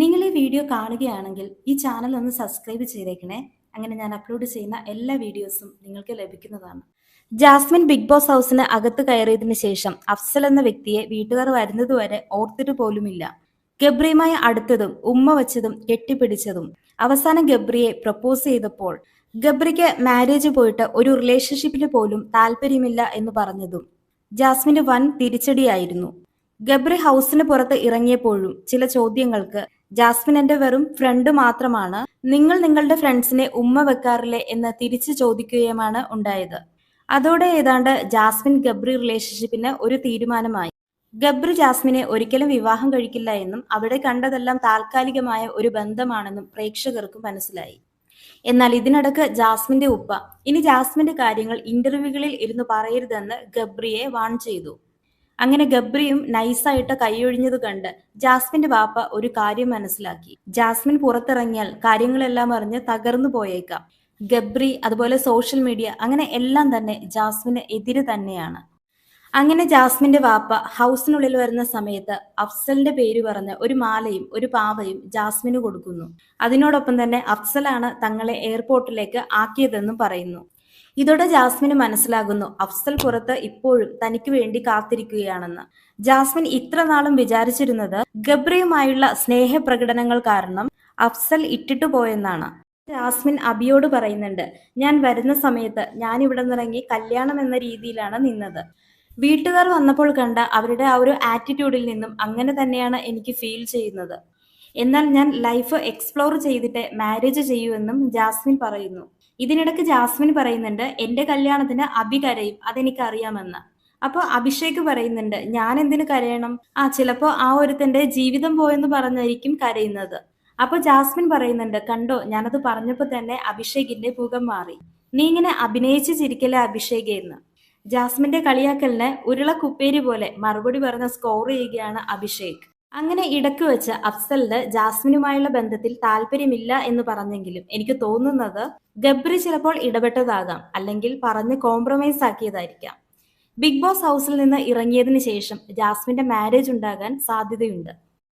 നിങ്ങൾ ഈ വീഡിയോ കാണുകയാണെങ്കിൽ ഈ ചാനൽ ഒന്ന് സബ്സ്ക്രൈബ് ചെയ്തേക്കണേ. അങ്ങനെ ഞാൻ അപ്ലോഡ് ചെയ്യുന്ന എല്ലാ വീഡിയോസും നിങ്ങൾക്ക് ലഭിക്കുന്നതാണ്. ജാസ്മിൻ ബിഗ് ബോസ് ഹൗസിന് അകത്ത് കയറിയതിനു ശേഷം അഫ്സൽ എന്ന വ്യക്തിയെ വീട്ടുകാർ വരുന്നതുവരെ ഓർത്തിട്ട് പോലുമില്ല. ഗബ്രിയുമായി അടുത്തതും ഉമ്മ വച്ചതും കെട്ടിപ്പിടിച്ചതും. അവസാനം ഗബ്രിയെ പ്രപ്പോസ് ചെയ്തപ്പോൾ ഗബ്രിക്ക് മാരേജ് പോയിട്ട് ഒരു റിലേഷൻഷിപ്പിൽ പോലും താല്പര്യമില്ല എന്ന് പറഞ്ഞതും ജാസ്മിന് വൻ തിരിച്ചടിയായിരുന്നു. ഗബ്രി ഹൗസിന് പുറത്ത് ഇറങ്ങിയപ്പോഴും ചില ചോദ്യങ്ങൾക്ക് ജാസ്മിൻ എന്റെ വെറും ഫ്രണ്ട് മാത്രമാണ്. നിങ്ങൾ നിങ്ങളുടെ ഫ്രണ്ട്സിനെ ഉമ്മ വെക്കാറില്ലേ എന്ന് തിരിച്ചു ചോദിക്കുകയുമാണ് ഉണ്ടായത്. അതോടെ ഏതാണ്ട് ജാസ്മിൻ ഗബ്രി റിലേഷൻഷിപ്പിന് ഒരു തീരുമാനമായി. ഗബ്രി ജാസ്മിനെ ഒരിക്കലും വിവാഹം കഴിക്കില്ല എന്നും അവിടെ കണ്ടതെല്ലാം താൽക്കാലികമായ ഒരു ബന്ധമാണെന്നും പ്രേക്ഷകർക്ക് മനസ്സിലായി. എന്നാൽ ഇതിനിടക്ക് ജാസ്മിന്റെ ഉപ്പ ഇനി ജാസ്മിന്റെ കാര്യങ്ങൾ ഇന്റർവ്യൂകളിൽ ഇരുന്ന് പറയരുതെന്ന് ഗബ്രിയെ വാൺ ചെയ്തു. അങ്ങനെ ഗബ്രിയും നൈസായിട്ട് കൈയൊഴിഞ്ഞത് കണ്ട് ജാസ്മിന്റെ വാപ്പ ഒരു കാര്യം മനസ്സിലാക്കി. ജാസ്മിൻ പുറത്തിറങ്ങിയാൽ കാര്യങ്ങളെല്ലാം അറിഞ്ഞ് തകർന്നു പോയേക്കാം. ഗബ്രി അതുപോലെ സോഷ്യൽ മീഡിയ അങ്ങനെ എല്ലാം തന്നെ ജാസ്മിന് എതിര് തന്നെയാണ്. അങ്ങനെ ജാസ്മിന്റെ വാപ്പ ഹൗസിനുള്ളിൽ വരുന്ന സമയത്ത് അഫ്സലിന്റെ പേര് പറഞ്ഞ് ഒരു മാലയും ഒരു പാവയും ജാസ്മിന് കൊടുക്കുന്നു. അതിനോടൊപ്പം തന്നെ അഫ്സലാണ് തങ്ങളെ എയർപോർട്ടിലേക്ക് ആക്കിയതെന്നും പറയുന്നു. ഇതോടെ ജാസ്മിന് മനസ്സിലാകുന്നു അഫ്സൽ പുറത്ത് ഇപ്പോഴും തനിക്ക് വേണ്ടി കാത്തിരിക്കുകയാണെന്ന്. ജാസ്മിൻ ഇത്ര നാളും വിചാരിച്ചിരുന്നത് ഗബ്രിയുമായുള്ള സ്നേഹപ്രകടനങ്ങൾ കാരണം അഫ്സൽ ഇട്ടിട്ടു പോയെന്നാണ്. ജാസ്മിൻ അബിയോട് പറയുന്നുണ്ട് ഞാൻ വരുന്ന സമയത്ത് ഞാൻ ഇവിടെ നിന്നിറങ്ങി കല്യാണം എന്ന രീതിയിലാണ് നിന്നത്. വീട്ടുകാർ വന്നപ്പോൾ കണ്ട അവരുടെ ആ ഒരു ആറ്റിറ്റ്യൂഡിൽ നിന്നും അങ്ങനെ തന്നെയാണ് എനിക്ക് ഫീൽ ചെയ്യുന്നത്. എന്നാൽ ഞാൻ ലൈഫ് എക്സ്പ്ലോർ ചെയ്തിട്ട് മാരേജ് ചെയ്യുമെന്നും ജാസ്മിൻ പറയുന്നു. ഇതിനിടയ്ക്ക് ജാസ്മിൻ പറയുന്നുണ്ട് എന്റെ കല്യാണത്തിന് അബി കരയും അതെനിക്ക് അറിയാമെന്ന് അപ്പോൾ അഭിഷേക് പറയുന്നുണ്ട് ഞാൻ എന്തിനു കരയണം? ആ ചിലപ്പോ ആ ഒരുത്തന്റെ ജീവിതം പോയെന്ന് പറഞ്ഞായിരിക്കും കരയുന്നത്. അപ്പൊ ജാസ്മിൻ പറയുന്നുണ്ട് കണ്ടോ ഞാനത് പറഞ്ഞപ്പോ തന്നെ അഭിഷേകിന്റെ മുഖം മാറി. നീ ഇങ്ങനെ അഭിനയിച്ച് ചിരിക്കല അഭിഷേക് എന്ന്? ജാസ്മിന്റെ കളിയാക്കലിന് ഉരുള കുപ്പേരി പോലെ മറുപടി പറഞ്ഞ സ്കോർ ചെയ്യുകയാണ് അഭിഷേക്. അങ്ങനെ ഇടയ്ക്ക് വെച്ച് അഫ്സലിന് ജാസ്മിനുമായുള്ള ബന്ധത്തിൽ താല്പര്യമില്ല എന്ന് പറഞ്ഞെങ്കിലും എനിക്ക് തോന്നുന്നത് ഗബ്രി ചിലപ്പോൾ ഇടപെട്ടതാകാം അല്ലെങ്കിൽ പറഞ്ഞ് കോംപ്രമൈസ് ആക്കിയതായിരിക്കാം. ബിഗ് ബോസ് ഹൗസിൽ നിന്ന് ഇറങ്ങിയതിന് ശേഷം ജാസ്മിന്റെ മാരേജ് ഉണ്ടാകാൻ സാധ്യതയുണ്ട്.